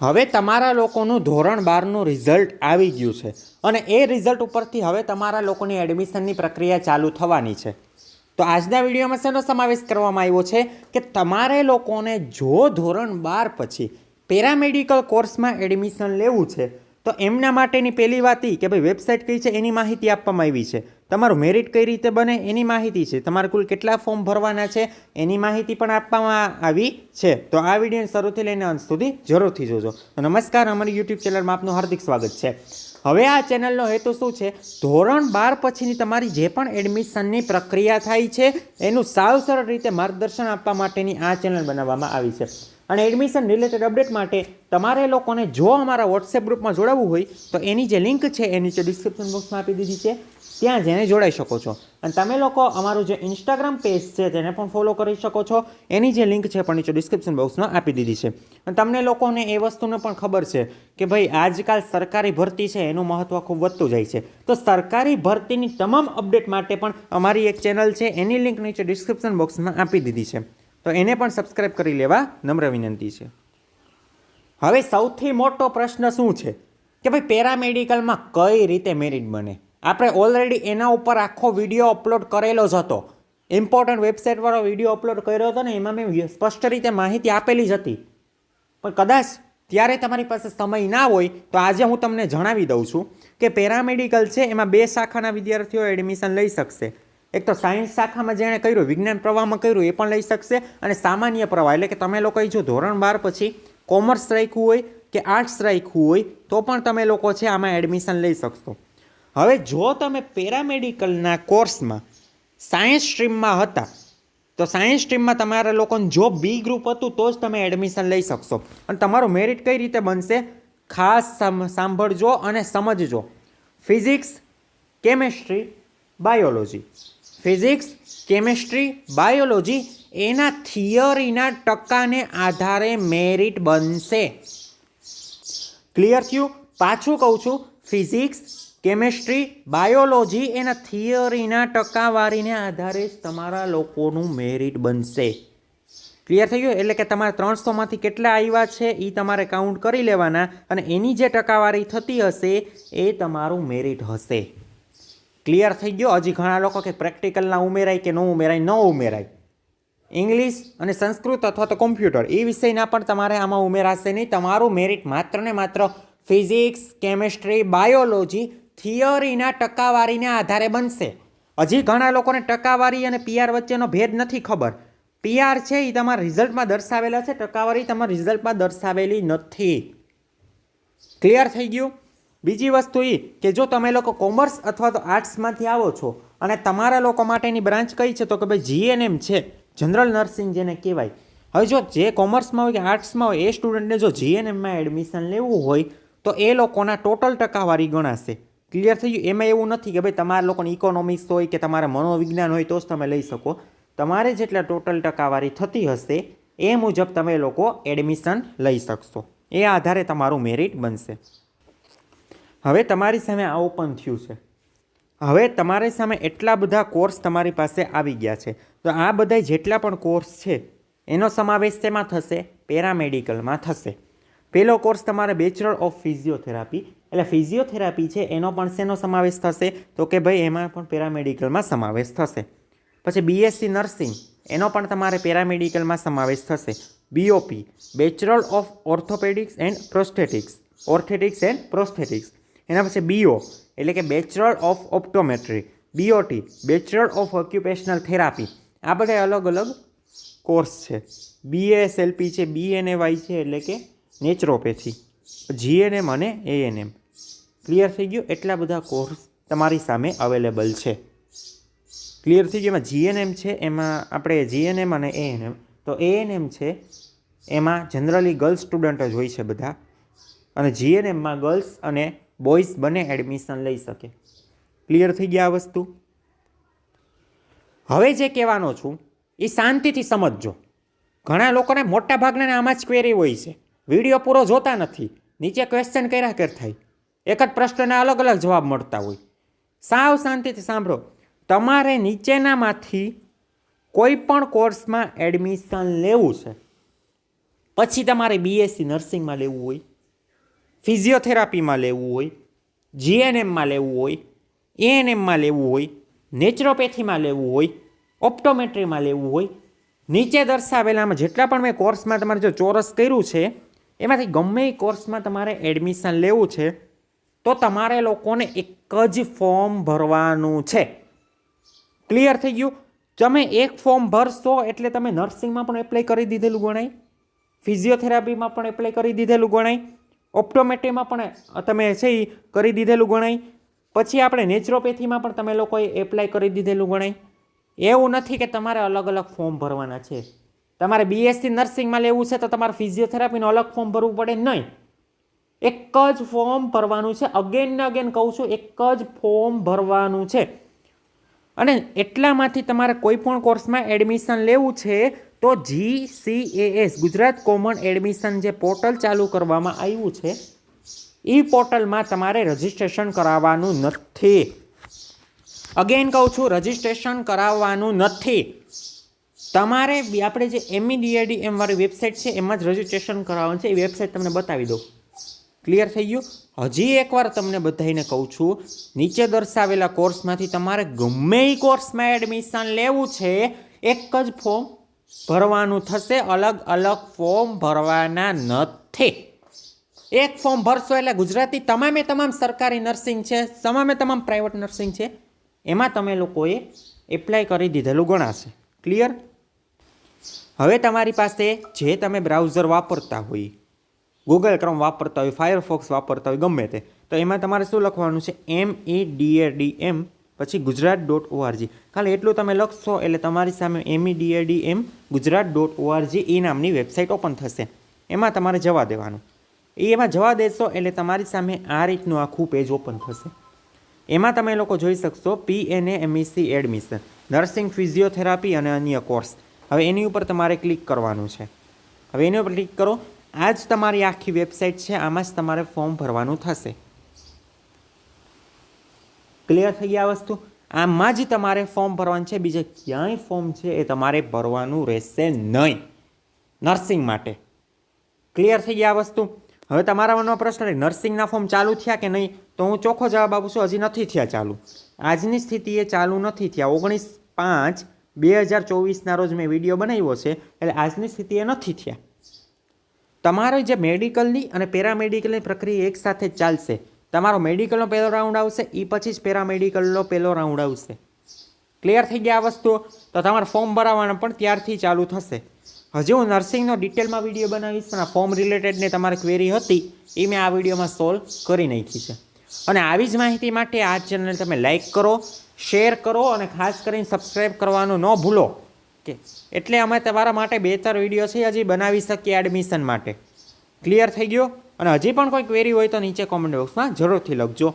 હવે તમારા લોકોનું ધોરણ બારનું રિઝલ્ટ આવી ગયું છે અને એ રિઝલ્ટ ઉપરથી હવે તમારા લોકોની એડમિશનની પ્રક્રિયા ચાલુ થવાની છે. તો આજના વિડીયોમાં શેનો સમાવેશ કરવામાં આવ્યો છે કે તમારે લોકોને જો ધોરણ બાર પછી પેરામેડિકલ કોર્સમાં એડમિશન લેવું છે તો એમના માટેની પહેલી વાત એ કે ભાઈ વેબસાઇટ કઈ છે એની માહિતી આપવામાં આવી છે. તમારું મેરિટ કઈ રીતે બને એની માહિતી છે. તમારે કુલ કેટલા ફોર્મ ભરવાના છે એની માહિતી પણ આપવામાં આવી છે. તો આ વીડિયો શરૂથી લઈને અંત સુધી જરૂરથી જોજો. નમસ્કાર, અમારી યુટ્યુબ ચેનલમાં આપનું હાર્દિક સ્વાગત છે. હવે આ ચેનલનો હેતુ શું છે? ધોરણ બાર પછીની તમારી જે પણ એડમિશનની પ્રક્રિયા થાય છે, એનું સાવ સરળ રીતે માર્ગદર્શન આપવા માટેની આ ચેનલ બનાવવામાં આવી છે. અને એડમિશન રિલેટેડ અપડેટ માટે તમારે લોકોને જો અમારા વોટ્સએપ ગ્રુપમાં જોડાવવું હોય, તો એની જે લિંક છે એ નીચે ડિસ્ક્રિપ્શન બોક્સમાં આપી દીધી છે. ત્યાં જઈને જોડાઈ શકો છો. અને તમે લોકો અમારું જે ઇન્સ્ટાગ્રામ પેજ છે, તેને પણ ફોલો કરી શકો છો. એની જે લિંક છે પણ નીચે ડિસ્ક્રિપ્શન બોક્સમાં આપી દીધી છે. અને તમને લોકોને એ વસ્તુને પણ ખબર છે કે ભાઈ, આજકાલ સરકારી ભરતી છે, એનું મહત્ત્વ ખૂબ વધતું જાય છે. તો સરકારી ભરતીની તમામ અપડેટ માટે પણ અમારી એક ચેનલ છે, એની લિંક નીચે ડિસ્ક્રિપ્શન બોક્સમાં આપી દીધી છે. તો એને પણ સબસ્ક્રાઇબ કરી લેવા નમ્ર વિનંતી છે. હવે સૌથી મોટો પ્રશ્ન શું છે? કે ભાઈ પેરામેડિકલમાં કઈ રીતે મેરિટ બને? આપણે ઓલરેડી એના ઉપર આખો વીડિયો અપલોડ કરેલો જ હતો. ઇમ્પોર્ટન્ટ વેબસાઇટવાળો વીડિયો અપલોડ કર્યો હતો ને, એમાં મેં સ્પષ્ટ રીતે માહિતી આપેલી જ હતી. પણ કદાચ ત્યારે તમારી પાસે સમય ના હોય, તો આજે હું તમને જણાવી દઉં છું કે પેરામેડિકલ છે, એમાં બે શાખાના વિદ્યાર્થીઓ એડમિશન લઈ શકશે. એક તો સાયન્સ શાખામાં જેણે કર્યું, વિજ્ઞાન પ્રવાહમાં કર્યું, એ પણ લઈ શકશે. અને સામાન્ય પ્રવાહ એટલે કે તમે લોકોએ જો ધોરણ બાર પછી કોમર્સ રાખ્યું હોય કે આર્ટ્સ રાખ્યું હોય, તો પણ તમે લોકો છે આમાં એડમિશન લઈ શકશો. હવે જો તમે પેરામેડિકલના કોર્સમાં સાયન્સ સ્ટ્રીમમાં હતા, તો સાયન્સ સ્ટ્રીમમાં તમારા લોકોને જો બી ગ્રુપ હતું, તો જ તમે એડમિશન લઈ શકશો. અને તમારું મેરિટ કઈ રીતે બનશે, ખાસ સાંભળજો અને સમજજો. Physics, chemistry, biology. Physics, chemistry, biology એના થિયરીના ટકાને આધારે મેરિટ બનશે. ક્લિયર થયું? પાછું કહું છું, ફિઝિક્સ, કેમેસ્ટ્રી, બાયોલોજી એના થિયરીના ટકાવારીને આધારે જ તમારા લોકોનું મેરિટ બનશે. ક્લિયર થઈ ગયું? એટલે કે તમારે ત્રણસોમાંથી કેટલા આવ્યા છે એ તમારે કાઉન્ટ કરી લેવાના અને એની જે ટકાવારી થતી હશે એ તમારું મેરિટ હશે. ક્લિયર થઈ ગયો? હજી ઘણા લોકો કે પ્રેક્ટિકલના ઉમેરાય કે ન ઉમેરાય ન ઉમેરાય. ઇંગ્લિશ અને સંસ્કૃત અથવા તો કોમ્પ્યુટર એ વિષયના પણ તમારે આમાં ઉમેરાશે નહીં. તમારું મેરિટ માત્ર ને માત્ર ફિઝિક્સ કેમેસ્ટ્રી બાયોલોજી થિયરીના ટકાવારીને આધારે બનશે. હજી ઘણા લોકોને ટકાવારી અને પીઆર વચ્ચેનો ભેદ નથી ખબર. પીઆર છે એ તમારા રિઝલ્ટમાં દર્શાવેલા છે, ટકાવારી તમારા રિઝલ્ટમાં દર્શાવેલી નથી. ક્લિયર થઈ ગયું? બીજી વસ્તુ એ કે જો તમે લોકો કોમર્સ અથવા તો આર્ટ્સમાંથી આવો છો અને તમારા લોકો માટેની બ્રાન્ચ કઈ છે, તો કે ભાઈ જીએનએમ છે, જનરલ નર્સિંગ જેને કહેવાય. હવે જો જે કોમર્સમાં હોય કે આર્ટ્સમાં હોય, એ સ્ટુડન્ટને જો જીએનએમમાં એડમિશન લેવું હોય, તો એ લોકોના ટોટલ ટકાવારી ગણાશે. ક્લિયર થઈ ગયું? એમાં એવું નથી કે ભાઈ તમારા લોકોને ઇકોનોમિક્સ હોય કે તમારે મનોવિજ્ઞાન હોય, તો જ તમે લઈ શકો. તમારે જેટલા ટોટલ ટકાવારી થતી હશે, એ મુજબ તમે લોકો એડમિશન લઈ શકશો. એ આધારે તમારું મેરિટ બનશે. હવે તમારી સામે આ ઓપન થયું છે. હવે તમારી સામે એટલા બધા કોર્સ તમારી પાસે આવી ગયા છે. તો આ બધા જેટલા પણ કોર્સ છે, એનો સમાવેશ તેમાં થશે? પેરામેડિકલમાં થશે. પહેલો કોર્સ તમારે બેચલર ઓફ ફિઝિયોથેરાપી એટલે ફિઝિયોથેરાપી છે, એનો પણ શેનો સમાવેશ થશે? તો કે ભાઈ એમાં પણ પેરામેડિકલમાં સમાવેશ થશે. પછી બીએસસી નર્સિંગ એનો પણ તમારે પેરામેડિકલમાં સમાવેશ થશે. BOP bachelor of orthopedics and prosthetics orthotics and prosthetics એના પછી બીઓ એટલે કે bachelor of optometry BOT bachelor of occupational therapy આ બધા અલગ અલગ કોર્સ છે. બીએસએલપી છે બીએનએવાય છે, એટલે કે નેચરોપેથી જીએનએમ અને એએનએમ ક્લિયર થઈ ગયું? એટલા બધા કોર્સ તમારી સામે અવેલેબલ છે. ક્લિયર થઈ ગયું? એમાં જીએનએમ છે, એમાં આપણે જીએનએમ અને એએનએમ તો એએનએમ છે, એમાં જનરલી ગર્લ્સ સ્ટુડન્ટ જ હોય છે બધા. અને જીએનએમમાં ગર્લ્સ અને બોયઝ બંને એડમિશન લઈ શકે. ક્લિયર થઈ ગયા આ વસ્તુ? હવે જે કહેવાનો છું, એ શાંતિથી સમજજો. ઘણા લોકોને મોટા ભાગના આમાં જ ક્વેરી હોય છે. વીડિયો પૂરો જોતા નથી. નીચે ક્વેશ્ચન કર્યા કર થાય. એક જ પ્રશ્નના અલગ અલગ જવાબ મળતા હોય. સાવ શાંતિથી સાંભળો. તમારે નીચેનામાંથી કોઈ પણ કોર્સમાં એડમિશન લેવું છે. પછી તમારે બીએસસી નર્સિંગમાં લેવું હોય. ફિઝિયોથેરાપીમાં લેવું હોય, જીએનએમમાં લેવું હોય, એએનએમમાં લેવું હોય, નેચરોપેથીમાં લેવું હોય, ઓપ્ટોમેટ્રીમાં લેવું હોય, નીચે દર્શાવેલામાં જેટલા પણ મેં કોર્સમાં તમારે જો ચોરસ કર્યું છે, એમાંથી ગમે એ કોર્સમાં તમારે એડમિશન લેવું છે, તો તમારે લોકોને એક જ ફોર્મ ભરવાનું છે. ક્લિયર થઈ ગયું? તમે એક ફોર્મ ભરશો એટલે તમે નર્સિંગમાં પણ એપ્લાય કરી દીધેલું ગણાય, ફિઝિયોથેરાપીમાં પણ એપ્લાય કરી દીધેલું ગણાય ઓપ્ટોમેટ્રીમાં પણ તમે છે એ કરી દીધેલું ગણાય. પછી આપણે નેચરોપેથીમાં પણ તમે લોકોએ એપ્લાય કરી દીધેલું ગણાય. એવું નથી કે તમારે અલગ અલગ ફોર્મ ભરવાના છે. તમારે બીએસસી નર્સિંગમાં લેવું છે તો તમારે ફિઝિયોથેરાપીનું અલગ ફોર્મ ભરવું પડે નહીં. એક જ ફોર્મ ભરવાનું છે. અગેન ને અગેન કહું છું, એક જ ફોર્મ ભરવાનું છે. અને એટલામાંથી તમારે કોઈ પણ કોર્સમાં એડમિશન લેવું છે તો G C S Gujarat common admission જે પોર્ટલ ચાલુ કરવામાં આવ્યું છે એ પોર્ટલમાં તમારે રજિસ્ટ્રેશન કરાવવાનું નથી. અગેન કહું છું, રજિસ્ટ્રેશન કરાવવાનું નથી. તમારે આપણે જે એમઈ ડીએડી એમ વાળી વેબસાઇટ છે, એમાં જ રજિસ્ટ્રેશન કરાવવાનું છે. એ વેબસાઇટ તમને બતાવી દઉં. ક્લિયર થઈ ગયું? હજી એકવાર તમને બધાઈને કહું છું, નીચે દર્શાવેલા કોર્સમાંથી તમારે ગમે એ કોર્સમાં એડમિશન લેવું છે, એક જ ફોર્મ ભરવાનું થશે, અલગ અલગ ફોર્મ ભરવાના નથી. એક ફોર્મ ભરશો એટલે ગુજરાતી તમામે તમામ સરકારી નર્સિંગ છે, તમામે તમામ પ્રાઇવેટ નર્સિંગ છે, એમાં તમે લોકોએ એપ્લાય કરી દીધેલું ગણાશે. ક્લિયર હવે તમારી પાસે જે તમે બ્રાઉઝર વાપરતા હોય ગૂગલ ક્રોમ વાપરતા હોય ફાયરફોક્સ વાપરતા હોય, ગમે તે, તો એમાં તમારે શું લખવાનું છે? એમ ઈ એમ પછી ગુજરાત ડોટ ઓઆરજી ખાલી એટલું તમે લખશો એટલે તમારી સામે M E M Gujarat dot ORG એ નામની વેબસાઇટ ઓપન થશે. એમાં તમારે જવા દેવાનું. એ એમાં જવા દેશો એટલે તમારી સામે આ રીતનું આખું પેજ ઓપન થશે. એમાં તમે લોકો જોઈ શકશો P N A MEC admission nursing physiotherapy અને અન્ય કોર્સ હવે એની ઉપર તમારે ક્લિક કરવાનું છે. હવે એની ઉપર ક્લિક કરો. આ જ તમારી આખી વેબસાઇટ છે, આમાં જ તમારે ફોર્મ ભરવાનું થશે. ક્લિયર થઈ ગયા વસ્તુ? આમાં જ તમારે ફોર્મ ભરવાનું છે. બીજે ક્યાંય ફોર્મ છે એ તમારે ભરવાનું રહેશે નહીં. નર્સિંગ માટે. ક્લિયર થઈ ગયા વસ્તુ? હવે તમારા મનમાં પ્રશ્ન નર્સિંગના ફોર્મ ચાલુ થયા કે નહીં? તો હું ચોખ્ખો જવાબ આપું છું, હજી નથી થયા ચાલુ. આજની સ્થિતિએ ચાલુ નથી થયા. ઓગણીસ પાંચ બે હજાર ચોવીસના રોજ મેં વીડિયો બનાવ્યો છે, એટલે આજની સ્થિતિએ નથી થયા. તમારો જે મેડિકલની અને પેરામેડિકલની પ્રક્રિયા એકસાથે ચાલશે. તમારો મેડિકલનો પહેલો રાઉન્ડ આવશે એ પછી જ પેરામેડિકલનો પહેલો રાઉન્ડ આવશે. ક્લિયર થઈ ગયા આ વસ્તુઓ? તો તમારે ફોર્મ ભરાવવાના પણ ત્યારથી ચાલુ થશે. હજી હું નર્સિંગનો ડિટેલમાં વીડિયો બનાવીશ, પણ આ ફોર્મ રિલેટેડને તમારી ક્વેરી હતી એ મેં આ વિડીયોમાં સોલ્વ કરી નાખી છે. અને આવી જ માહિતી માટે આ ચેનલને તમે લાઇક કરો શેર કરો, અને ખાસ કરીને સબસ્ક્રાઈબ કરવાનું ન ભૂલો. કે એટલે અમે તમારા માટે બે ત્રણ વીડિયો છે, હજી બનાવી શકીએ એડમિશન માટે. ક્લિયર થઈ ગયો? અને હજી પણ કોઈ ક્વેરી હોય તો નીચે કોમેન્ટ બોક્સમાં જરૂરથી લખજો.